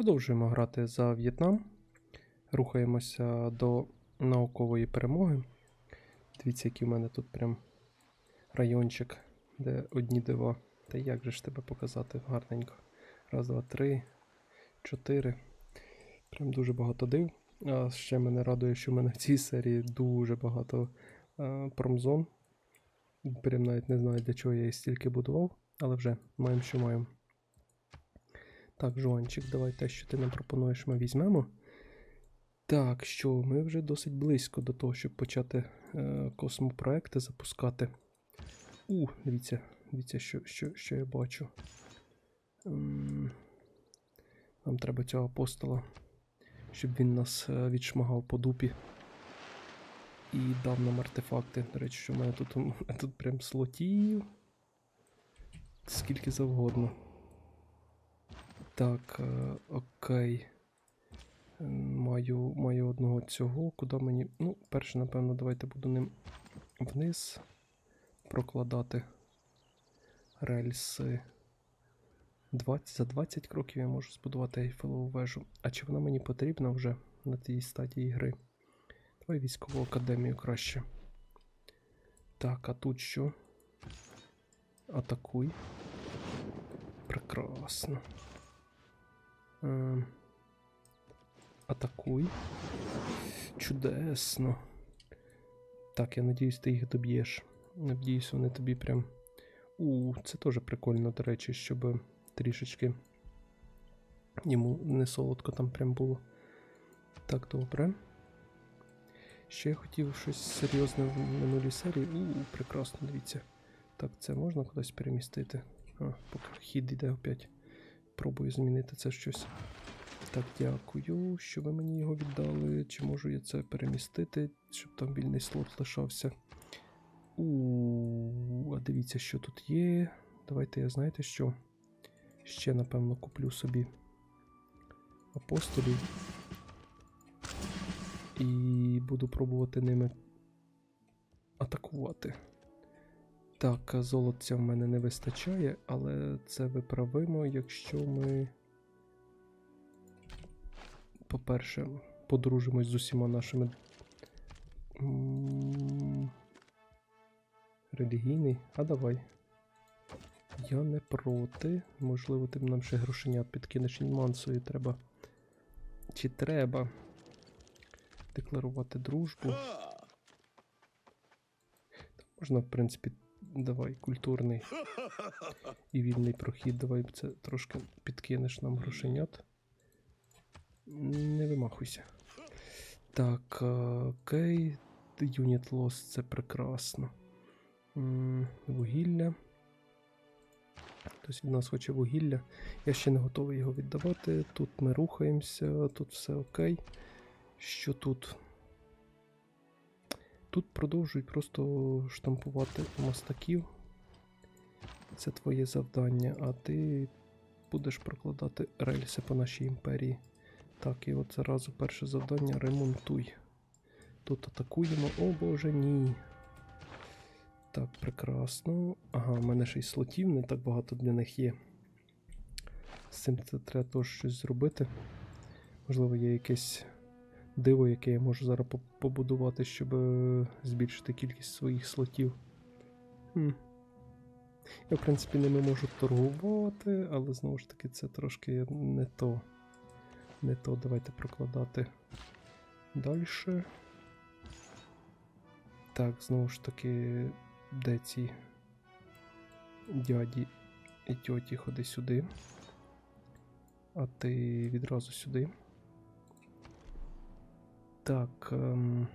Продовжуємо грати за В'єтнам. Рухаємося до наукової перемоги. Дивіться, який в мене тут прям райончик, де одні дива. Та як же ж тебе показати гарненько. Раз, два, три, чотири. Прям дуже багато див. А ще мене радує, що в мене в цій серії дуже багато е, промзон. Прям навіть не знаю, для чого я їх стільки будував, але вже маємо, що маємо. Так, Жуанчик, давай те, що ти нам пропонуєш, ми візьмемо. Так, що ми вже досить близько до того, щоб почати е, космопроекти запускати. У, дивіться, дивіться, що, що, що я бачу. Нам треба цього апостола, щоб він нас е, відшмагав по дупі. І дав нам артефакти. До речі, що в мене тут, тут прям слотів. Скільки завгодно. Так, е, окей. Маю, маю одного цього. Куди мені. Ну, перше, напевно, давайте буду ним вниз прокладати рельси. 20, за 20 кроків я можу збудувати Ейфелеву вежу. А чи вона мені потрібна вже на тій стадії гри? Давай військову академію краще. Так, а тут що? Атакуй. Прекрасно. Ем, Атакуй. Чудесно. Так, я надіюсь, ти їх доб'єш. Надіюсь, вони тобі прям. У, це теж прикольно, до речі, щоб трішечки йому не солодко там прям було. Так, добре. Ще я хотів щось серйозне в минулій серії. У, прекрасно, дивіться. Так, це можна кудись перемістити? А, поки хід йде опять. Пробую змінити це щось. Так, дякую, що ви мені його віддали. Чи можу я це перемістити, щоб там вільний слот лишався? У, а дивіться, що тут є. Давайте я знаєте що? Ще, напевно, куплю собі апостолів. І буду пробувати ними атакувати. Так, золотця в мене не вистачає, але це виправимо, якщо ми. По-перше, подружимось з усіма нашими. Релігійний? А давай. Я не проти. Можливо, ти нам ще грошенят підкинеш інмансою треба. Чи треба декларувати дружбу? Можна, в принципі, давай культурний і вільний прохід. Давай це трошки підкинеш нам грошенят. Не вимахуйся. Так, е, окей. Юніт лос це прекрасно. Вугілля. Хтось від нас хоче вугілля. Я ще не готовий його віддавати. Тут ми рухаємося, тут все окей. Що тут? Тут продовжують просто штампувати мостаків. Це твоє завдання, а ти будеш прокладати рельси по нашій імперії. Так, і от зразу перше завдання ремонтуй. Тут атакуємо. О боже, ні. Так, прекрасно. Ага, в мене ще й слотів, не так багато для них є. З цим це треба теж щось зробити. Можливо, є якесь диво, яке я можу зараз побудувати, щоб е, збільшити кількість своїх слотів. Хм. Я, в принципі, ними можу торгувати, але знову ж таки це трошки не то. Не то. Давайте прокладати далі. Так, знову ж таки, де ці дяді і тьоті ходи сюди. А ти відразу сюди. Так. Ем...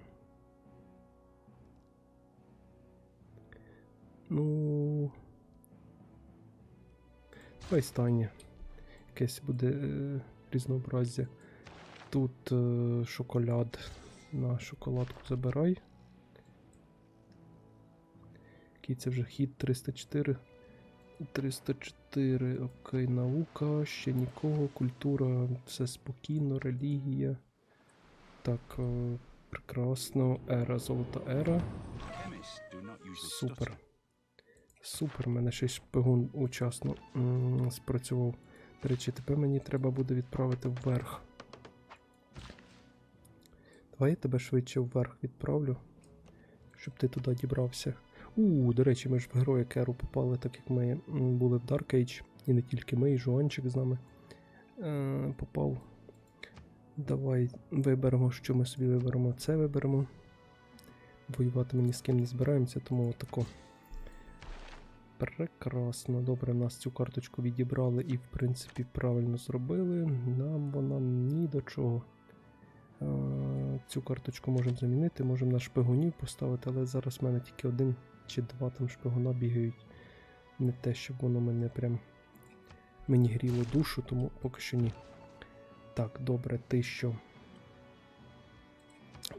Ну. Давай стання. Якесь буде е, різнообразя. Тут е, шоколад. На шоколадку забирай. Який це вже хід 304. 304. Окей, наука. Ще нікого. Культура, все спокійно, релігія. Так, е, прекрасно. Ера, золота ера. Супер. Супер, мене ще шпигун учасно спрацював. До речі, тебе мені треба буде відправити вверх. Давай я тебе швидше вверх відправлю, щоб ти туди дібрався. У, до речі, ми ж в героя Керу попали, так як ми були в Dark Age, і не тільки ми, і Жуанчик з нами е, попав. Давай виберемо, що ми собі виберемо. Це виберемо. Воювати ми ні з ким не збираємося, тому отако. Прекрасно. Добре, нас цю карточку відібрали і, в принципі, правильно зробили. Нам вона ні до чого. Е, Цю карточку можемо замінити, можемо на шпигунів поставити, але зараз в мене тільки один чи два там шпигуна бігають. Не те, щоб воно мене прям мені гріло душу, тому поки що ні. Так, добре, ти що?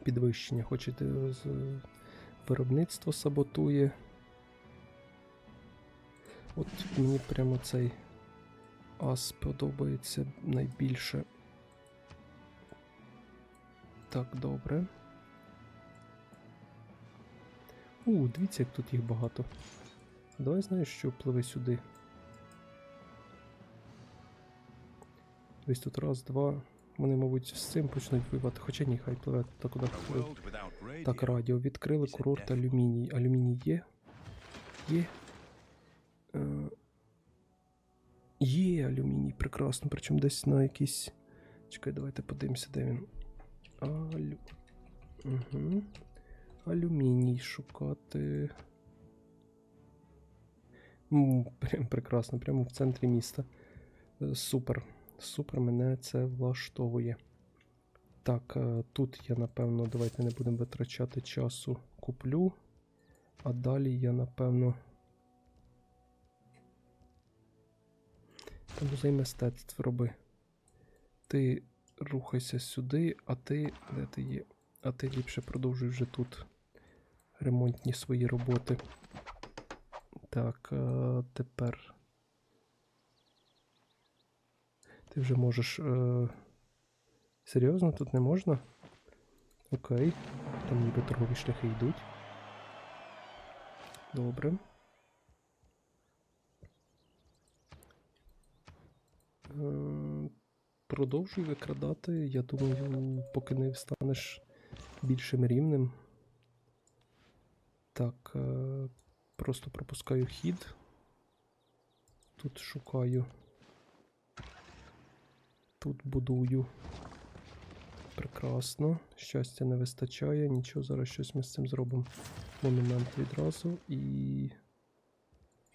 Підвищення. Хочете з виробництво саботує. От мені прямо цей ас подобається найбільше. Так, добре. У, дивіться, як тут їх багато. Давай знаєш, що пливе сюди. Десь тут раз, два. Вони, мабуть, з цим почнуть воювати. Хоча ні, хай пливе та куди пливе. Так, радіо. Відкрили курорт алюміній. Алюміній є? Є. Е, Є алюміній, прекрасно. Причому десь на якийсь. Чекай, давайте подивимося, де він. Алю... Угу. Алюміній шукати. М, Прям прекрасно, прямо в центрі міста. Е, Супер. Супер, мене це влаштовує. Так, е, тут я, напевно, давайте не будемо витрачати часу. Куплю. А далі я, напевно. Та музей мистецтв роби. Ти рухайся сюди, а ти. Де ти є? А ти ліпше продовжуй вже тут ремонтні свої роботи. Так, е, тепер. Ти вже можеш. Е... Серйозно, тут не можна? Окей. Там ніби торгові шляхи йдуть. Добре. Е, Продовжуй викрадати. Я думаю, поки не станеш більшим рівнем. Так, е, просто пропускаю хід. Тут шукаю. Тут будую. Прекрасно. Щастя не вистачає. Нічого, зараз щось ми з цим зробимо. Монумент відразу і.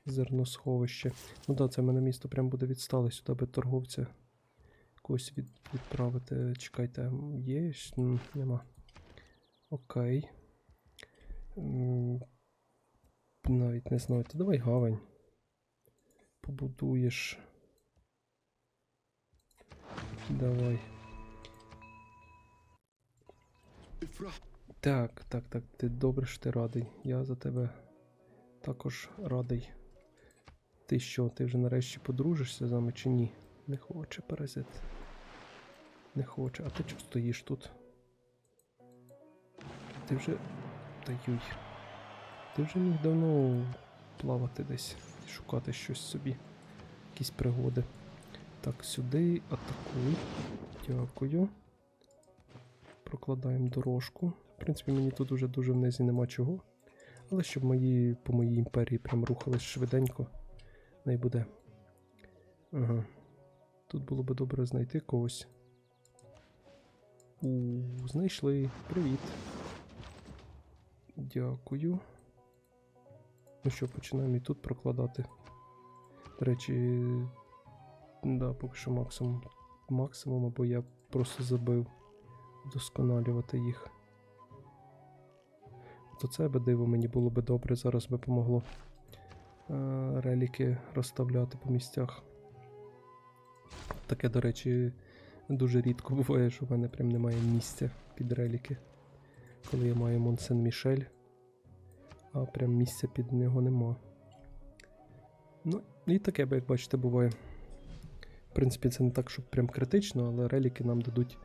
Зерносховище. Ну так, це в мене місто прям буде відстале сюди би торговця. Когось від, відправити. Чекайте, є? Нема. Окей. Навіть не знаю. Та давай гавань. Побудуєш. Давай. Так, так, так. Ти добре, що ти радий. Я за тебе також радий. Ти що, ти вже нарешті подружишся з нами чи ні? Не хоче паразит. Не хоче. А ти чого стоїш тут? Ти вже. Та юй. Ти вже міг давно плавати десь, шукати щось собі. Якісь пригоди. Так, сюди атакуй. Дякую. Прокладаємо дорожку. В принципі, мені тут уже дуже внизі нема чого. Але щоб мої по моїй імперії прям рухались швиденько. Не буде. Ага. Тут було би добре знайти когось. У, знайшли. Привіт. Дякую. Ну що, починаємо і тут прокладати. До речі, да, поки що максимум. Максимум, або я просто забив вдосконалювати їх. То це би диво мені було би добре, зараз би помогло е, реліки розставляти по місцях. Таке, до речі, дуже рідко буває, що в мене прям немає місця під реліки. Коли я маю Монсен Мішель, а прям місця під нього нема. Ну, і таке, як бачите, буває. В принципі, це не так, щоб прям критично, але реліки нам дадуть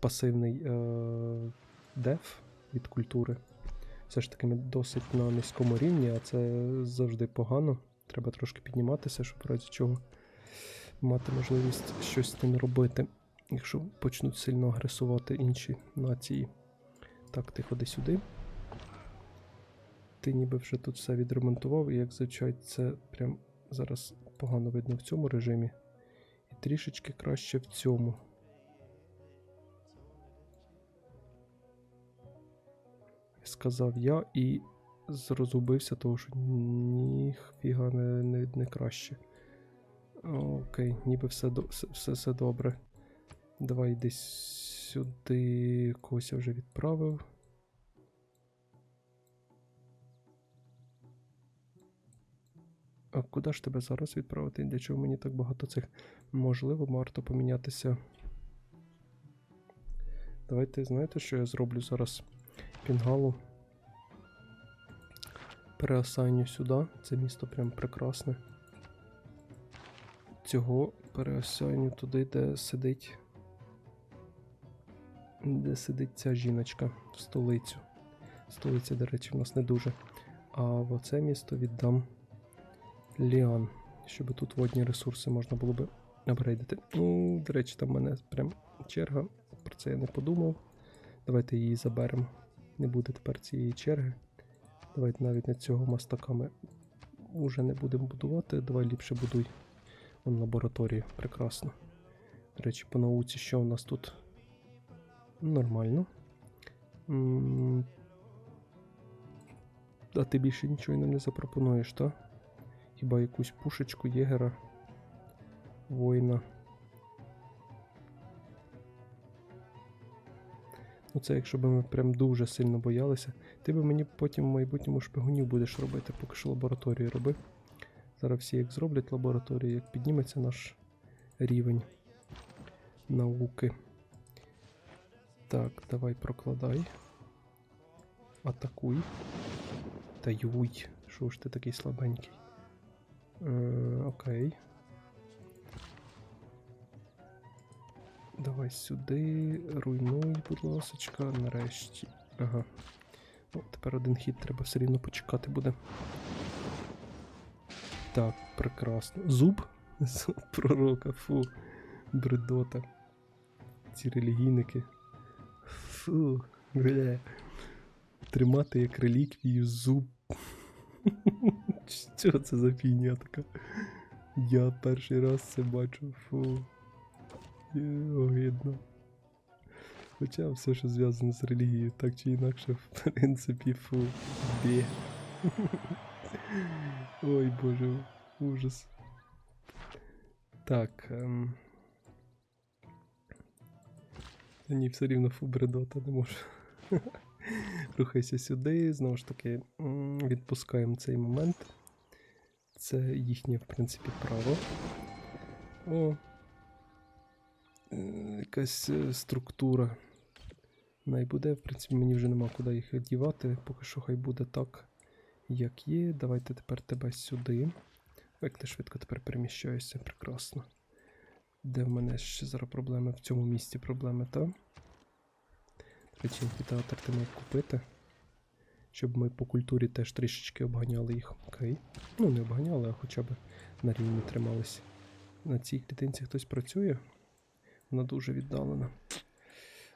пасивний е- деф від культури. Все ж таки ми досить на низькому рівні, а це завжди погано. Треба трошки підніматися, щоб в разі чого мати можливість щось з тим робити, якщо почнуть сильно агресувати інші нації. Так, ти ходи сюди. Ти ніби вже тут все відремонтував, і як зазвичай це прям зараз погано видно в цьому режимі. Трішечки краще в цьому. Сказав я і зрозумівся, того, що ніфіга не, не, не краще. Окей, ніби все, все, все, добре. Давай десь сюди когось я вже відправив. А куди ж тебе зараз відправити? Для чого мені так багато цих? Можливо, варто помінятися. Давайте, знаєте, що я зроблю зараз? Пінгалу. Переасайню сюди. Це місто прям прекрасне. Цього переасайню туди, де сидить. Де сидить ця жіночка в столицю. Столиця, до речі, в нас не дуже. А в оце місто віддам Ліан, щоб тут водні ресурси можна було би апгрейдити. Ну, до речі, там в мене прям черга. Про це я не подумав. Давайте її заберемо. Не буде тепер цієї черги. Давайте навіть на цього мастака ми вже не будемо будувати. Давай ліпше будуй. Вон лабораторію. Прекрасно. До речі, по науці, що у нас тут? Нормально. А ти більше нічого нам не запропонуєш, так? Хіба якусь пушечку єгера, воїна. Ну це якщо б ми прям дуже сильно боялися. Ти би мені потім в майбутньому шпигунів будеш робити, поки що лабораторію роби. Зараз всі як зроблять лабораторію, як підніметься наш рівень науки. Так, давай прокладай. Атакуй. Та юй. Що ж ти такий слабенький? Е, окей. Давай сюди. Руйнуй, будь ласочка, нарешті. Ага. Ну, тепер один хід треба все рівно почекати буде. Так, прекрасно. Зуб? Зуб пророка, фу. Бредота. Ці релігійники. Фу, бля. Тримати як реліквію зуб. Що це за фігня така? Я перший раз це бачу, фу. Огидно. Хоча все, що зв'язано з релігією, так чи інакше, в принципі, фу. Бє. Ой боже, ужас. Так. Ем... Ні, все рівно фу бредота не можу. Рухайся сюди, знову ж таки, відпускаємо цей момент. Це їхнє, в принципі, право. О. Якась е, структура. Найбуде, в принципі, мені вже нема куди їх дівати. Поки що хай буде так, як є. Давайте тепер тебе сюди. Як ти швидко тепер переміщаєшся, прекрасно. Де в мене ще зараз проблеми? В цьому місці проблеми? До речі, амфітеатр ти мав купити. Щоб ми по культурі теж трішечки обганяли їх. Окей. Ну, не обганяли, а хоча б на рівні тримались. На цій клітинці хтось працює. Вона дуже віддалена.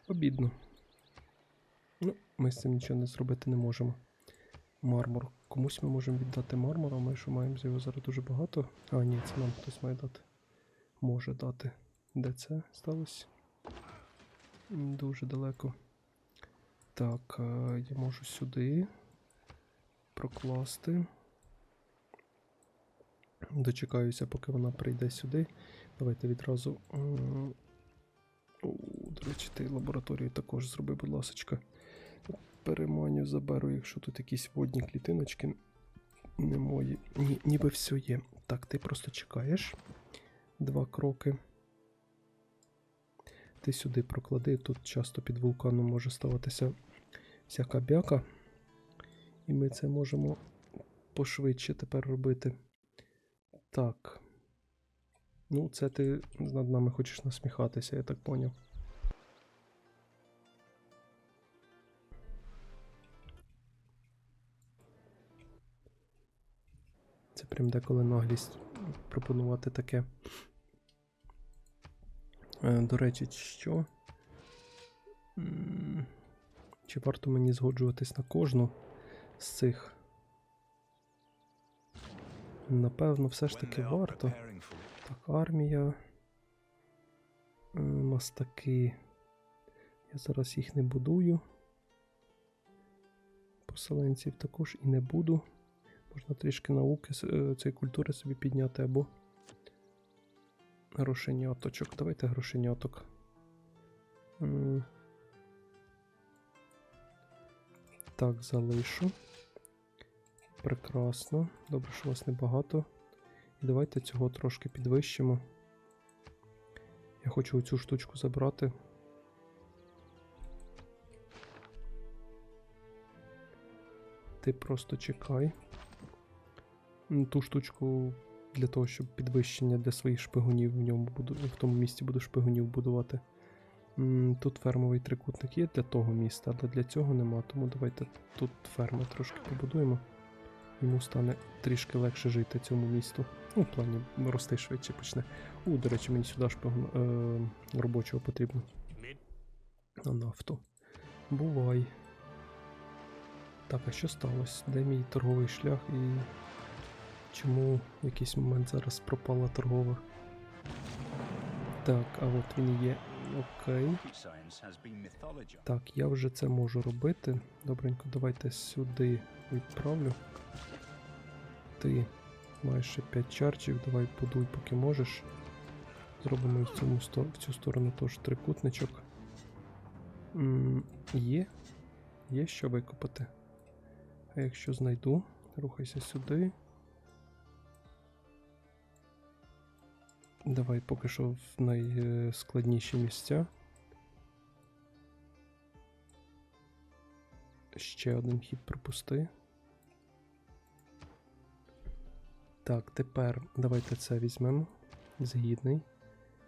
Обідно. Ну, ми з цим нічого не зробити не можемо. Мармур. Комусь ми можемо віддати мармур, а ми що маємо з його зараз дуже багато. А, ні, це нам хтось має дати. Може дати. Де це сталося? Дуже далеко. Так, е, я можу сюди прокласти. Дочекаюся, поки вона прийде сюди. Давайте відразу. М, о, До речі, ти лабораторію також зроби, будь ласочка. Переманю, заберу, якщо тут якісь водні клітиночки. Не мої. Ні, ніби все є. Так, ти просто чекаєш. Два кроки. Ти сюди проклади. Тут часто під вулканом може ставатися всяка бяка. І ми це можемо пошвидше тепер робити. Так. Ну, це ти над нами хочеш насміхатися, я так поняв. Це прям деколи наглість пропонувати таке. Е, До речі, що? Чи варто мені згоджуватись на кожну з цих? Напевно, все ж таки варто. Так, армія. Е, Мастаки. Я зараз їх не будую. Поселенців також і не буду. Можна трішки науки е, цієї культури собі підняти або грошеняточок. Давайте грошеняток. Так, залишу. Прекрасно. Добре, що вас небагато. І давайте цього трошки підвищимо. Я хочу оцю штучку забрати. Ти просто чекай. Ту штучку для того, щоб підвищення для своїх шпигунів в ньому буду, в тому місці буду шпигунів будувати. Тут фермовий трикутник є для того міста, але для цього нема, тому давайте тут ферми трошки побудуємо. Йому стане трішки легше жити цьому місту. Ну, в плані рости швидше почне. У, до речі, мені сюди шпигун е, робочого потрібно. На нафту. Бувай. Так, а що сталося? Де мій торговий шлях і чому в якийсь момент зараз пропала торгова? Так, а от він є. Окей. Так, я вже це можу робити. Добренько, давайте сюди відправлю. Ти маєш ще 5 чарчів, давай будуй, поки можеш. Зробимо в, цьому, в цю сторону теж трикутничок. М, є. Є що викопати. А якщо знайду, рухайся сюди. Давай поки що в найскладніші місця. Ще один хід пропусти. Так, тепер давайте це візьмемо. Згідний.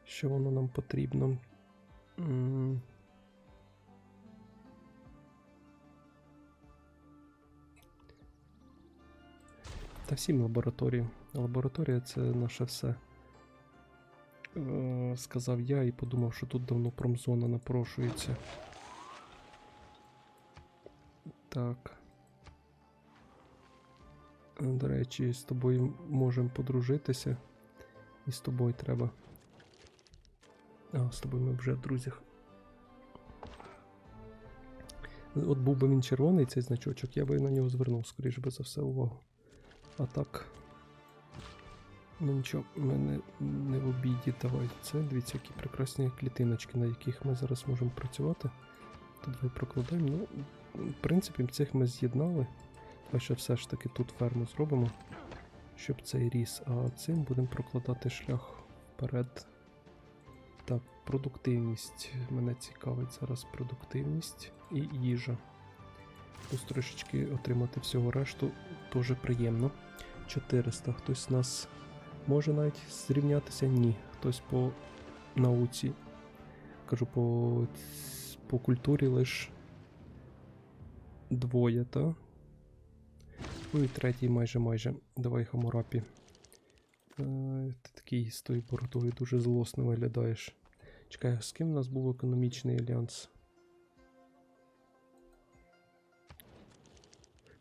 Що воно нам потрібно? Та всім лабораторії. Лабораторія це наше все. Е, сказав я і подумав, що тут давно промзона напрошується. Так. До речі, з тобою можемо подружитися. І з тобою треба. А, з тобою ми вже в друзях. От був би він червоний цей значочок, я би на нього звернув, скоріш би за все, увагу. А так. Ну нічого, ми не, не в обіді. Давай це. Дивіться, які прекрасні клітиночки, на яких ми зараз можемо працювати. То давай прокладаємо. Ну, в принципі, цих ми з'єднали. Давай ще все ж таки тут ферму зробимо, щоб цей ріс. А цим будемо прокладати шлях вперед. Так, продуктивність. Мене цікавить зараз продуктивність і їжа. Плюс трошечки отримати всього решту дуже приємно. 400. Хтось нас може навіть зрівнятися? Ні. Хтось по науці. Кажу, по, по культурі лише двоє, та? Ну і третій майже майже. Давай Хамурапі. Е, ти такий з тою бородою дуже злосно виглядаєш. Чекай, з ким у нас був економічний альянс?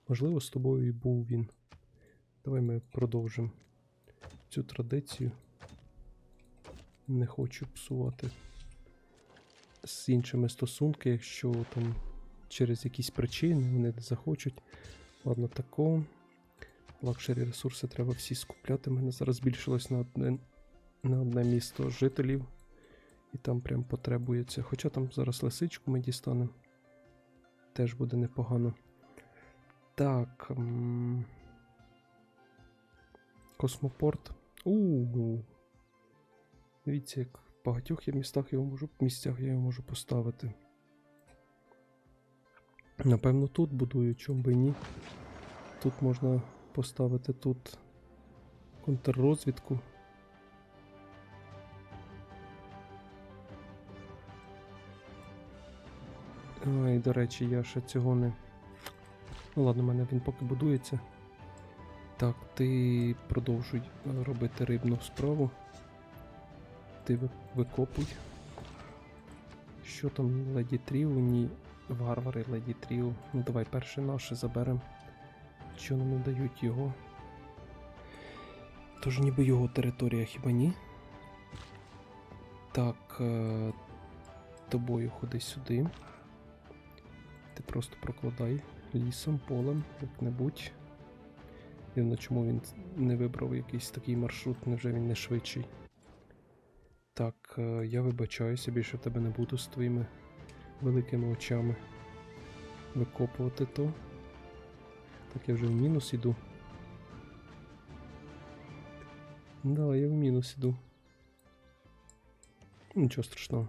Можливо, з тобою і був він. Давай ми продовжимо цю традицію. Не хочу псувати з іншими стосунки, якщо там через якісь причини вони не захочуть. Ладно, тако. Лакшері ресурси треба всі скупляти. У мене зараз збільшилось на одне, на одне місто жителів. І там прям потребується. Хоча там зараз лисичку ми дістанемо. Теж буде непогано. Так. Космопорт. У. Дивіться, як в багатьох я містах його можу, місцях я його можу поставити. Напевно, тут будую, чому би ні. Тут можна поставити тут контррозвідку. Ай, до речі, я ще цього не. Ну ладно, у мене він поки будується. Так, ти продовжуй е, робити рибну справу. Ти викопуй. Що там Леді Тріу? Ні. Варвари Леді Тріу. Ну давай перше наше заберемо. Що нам не дають його? Тож ніби його територія, хіба ні? Так. Е- тобою ходи сюди. Ти просто прокладай лісом, полем, як-небудь. Дивно, чому він не вибрав якийсь такий маршрут, невже він не швидший. Так, е, я вибачаюся, більше в тебе не буду з твоїми великими очами викопувати то. Так, я вже в мінус іду. Да, я в мінус іду. Нічого страшного.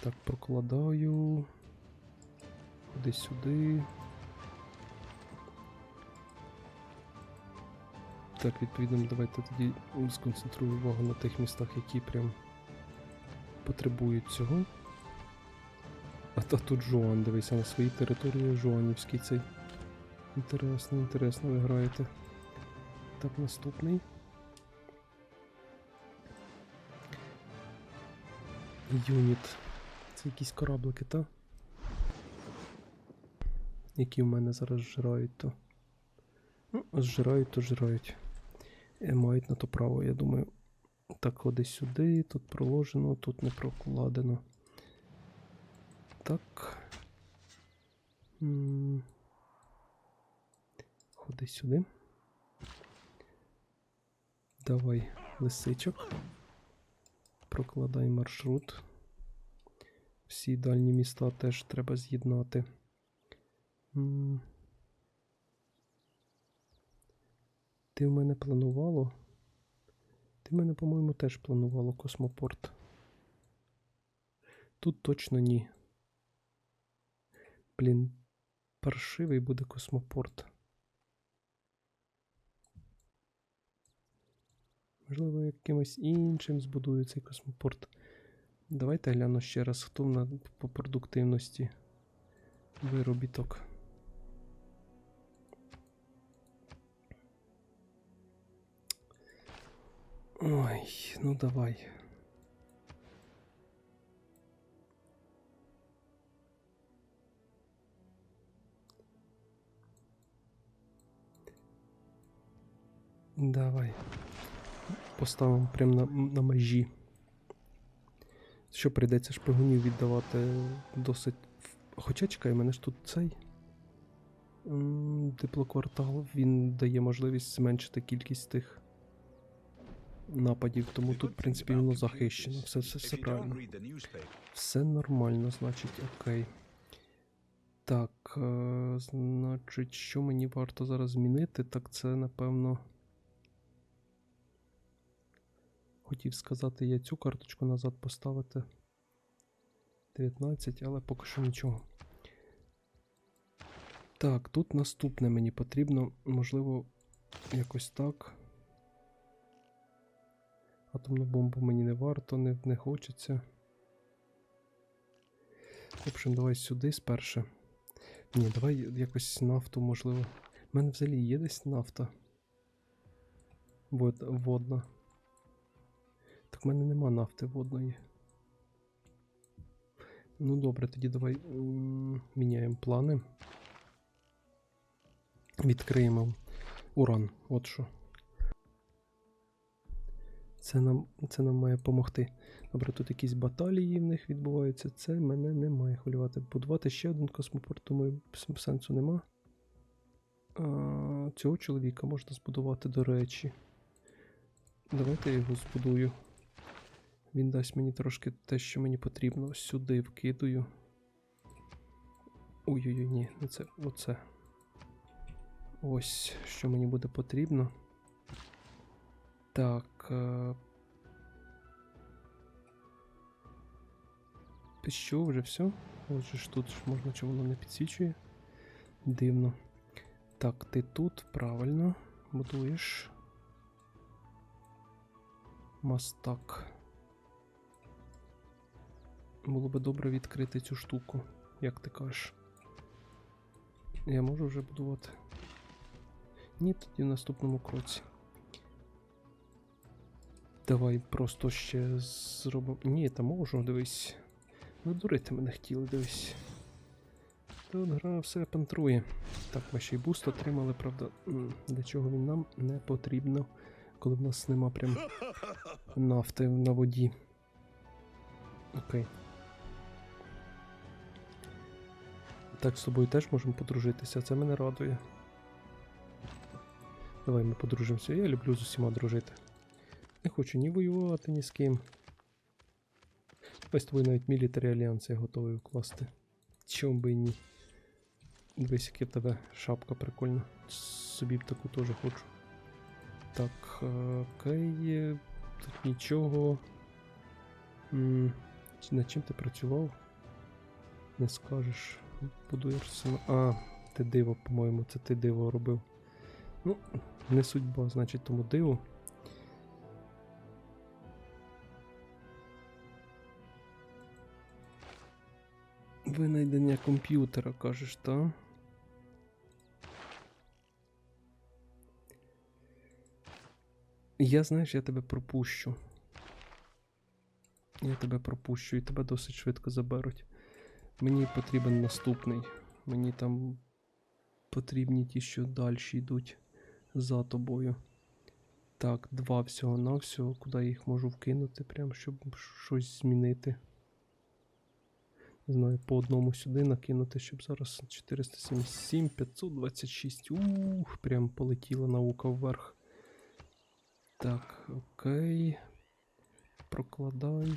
Так, прокладаю. Ходи сюди. Так, відповідно, давайте тоді сконцентрую увагу на тих містах, які прям потребують цього. А та тут Жуан, дивися на своїй території Жуанівський цей. Інтересно, інтересно ви граєте. Так, наступний. Юніт. Це якісь кораблики, та? Які в мене зараз зжирають то. Ну, зжирають, то зжирають. Е, Мають на то право, я думаю. Так, ходи сюди, тут проложено, тут не прокладено. Так. Ходи сюди. Давай лисичок. Прокладай маршрут. Всі дальні міста теж треба з'єднати. М. Ти в мене планувало? Ти в мене, по-моєму, теж планувало космопорт. Тут точно ні. Блін, паршивий буде космопорт. Можливо, якимось іншим збудую цей космопорт. Давайте гляну ще раз, хто в нас по продуктивності виробіток. Ой, ну давай. Давай. Поставимо прямо на, на межі. Що прийдеться шпигунів віддавати досить. Хоча чекай, мене ж тут цей. Диплоквартал, він дає можливість зменшити кількість тих нападів, тому тут, в принципі, воно захищено. Все, все, все правильно. Все нормально, значить, окей. Так, е, значить, що мені варто зараз змінити, так це, напевно. Хотів сказати, я цю карточку назад поставити. 19, але поки що нічого. Так, тут наступне мені потрібно, можливо, якось так. Атомну бомбу мені не варто, не, не хочеться. В общем, давай сюди сперше. Ні, давай якось нафту, можливо. У мене взагалі є десь нафта. Вод, водна. Так в мене нема нафти водної. Ну добре, тоді давай міняємо плани. Відкриємо уран. От що. Це нам, це нам має допомогти. Добре, тут якісь баталії в них відбуваються. Це мене не має хвилювати. Будувати ще один космопорт, думаю, сенсу нема. А, цього чоловіка можна збудувати, до речі. Давайте я його збудую. Він дасть мені трошки те, що мені потрібно. Сюди вкидую. Ой-ой-ой, ні, це. Оце. Ось, що мені буде потрібно. Так. Е... Ти що, вже все? Отже ж тут ж можна, чи воно не підсвічує. Дивно. Так, ти тут правильно будуєш. Мастак. Було би добре відкрити цю штуку, як ти кажеш. Я можу вже будувати. Ні, тоді в наступному кроці. Давай просто ще зробимо. Ні, та можу, дивись. Надурити мене хотіли, дивись. Тут гра все пантрує. Так, ми ще й буст отримали, правда. Для чого він нам не потрібно, коли в нас нема прям нафти на воді. Окей. Так, з тобою теж можемо подружитися, це мене радує. Давай ми подружимося. Я люблю з усіма дружити. Не хочу ні воювати, ні з ким. Давай з навіть мілітарі альянс я готовий укласти. Чом би і ні. Дивись, яка в тебе шапка прикольна. Собі б таку теж хочу. Так, е, окей. Тут нічого. Над чим ти працював? Не скажеш. Будуєш арсенал. А, ти диво, по-моєму, це ти диво робив. Ну, не судьба, значить, тому диво. Винайдення комп'ютера, кажеш, та? Я, знаєш, я тебе пропущу. Я тебе пропущу і тебе досить швидко заберуть. Мені потрібен наступний. Мені там потрібні ті, що далі йдуть за тобою. Так, два всього на всього, куди я їх можу вкинути, прям щоб щось змінити. Не знаю, по одному сюди накинути, щоб зараз 477, 526. Ух, прям полетіла наука вверх. Так, окей. Прокладай.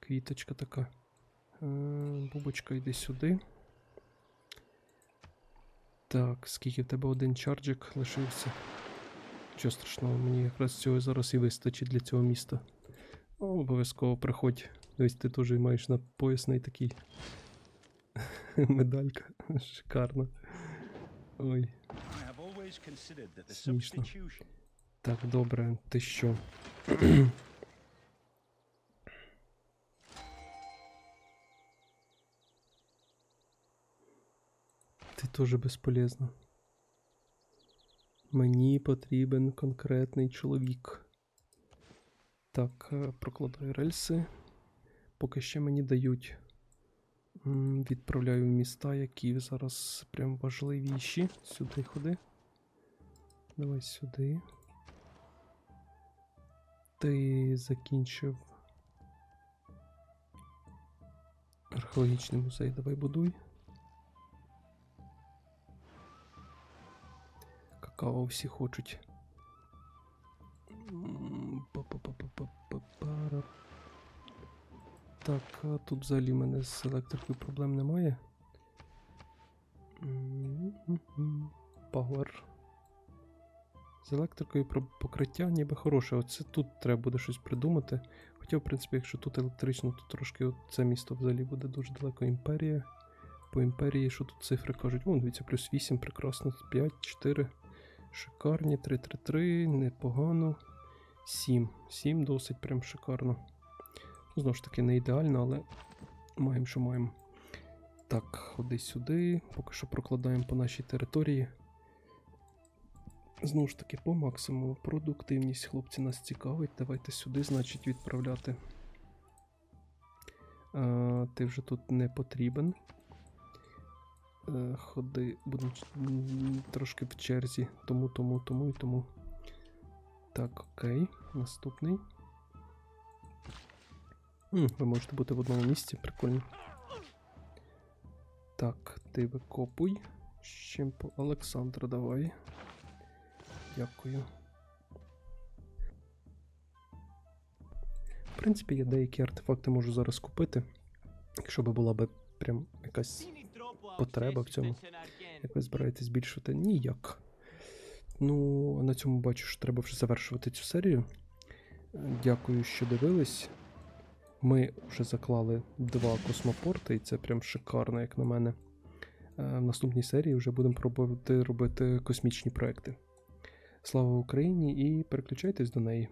Квіточка така. Е, бубочка йди сюди. Так, скільки в тебе один чарджик лишився? Чого страшного, мені якраз цього зараз і вистачить для цього міста. О, обов'язково приходь. Дивись, ти теж маєш на поясний такий медалька. Шикарно. Ой. Смішно. Так, добре, ти що? Ти теж безполезна. Мені потрібен конкретний чоловік. Так, е, прокладаю рельси. Поки ще мені дають. Відправляю в міста, які зараз прям важливіші. Сюди ходи. Давай сюди. Ти закінчив археологічний музей. Давай будуй. Какао всі хочуть. Так, а тут взагалі в мене з електрикою проблем немає. Power. З електрикою покриття ніби хороше. Оце тут треба буде щось придумати. Хоча, в принципі, якщо тут електрично, то трошки це місто взагалі буде дуже далеко імперія. По імперії, що тут цифри кажуть? Вон, дивіться, плюс 8, прекрасно. 5, 4. Шикарні, 3, 3, 3, непогано. 7. 7 досить прям шикарно. Знову ж таки, не ідеально, але маємо, що маємо. Так, ходи сюди. Поки що прокладаємо по нашій території. Знову ж таки, по максимуму продуктивність, хлопці, нас цікавить. Давайте сюди, значить, відправляти. А, ти вже тут не потрібен. Е, ходи, будемо трошки в черзі. Тому, тому, тому і тому. Так, окей. Наступний. Ви можете бути в одному місці, прикольно. Так, ти викопуй. Чим Олександра, давай. Дякую. В принципі, я деякі артефакти можу зараз купити. Якщо би була би прям якась потреба в цьому. Як ви збираєтесь збільшувати? Ніяк. Ну, на цьому бачу, що треба вже завершувати цю серію. Дякую, що дивились. Ми вже заклали два космопорти, і це прям шикарно, як на мене. Е, В наступній серії вже будемо пробувати робити космічні проекти. Слава Україні і переключайтесь до неї.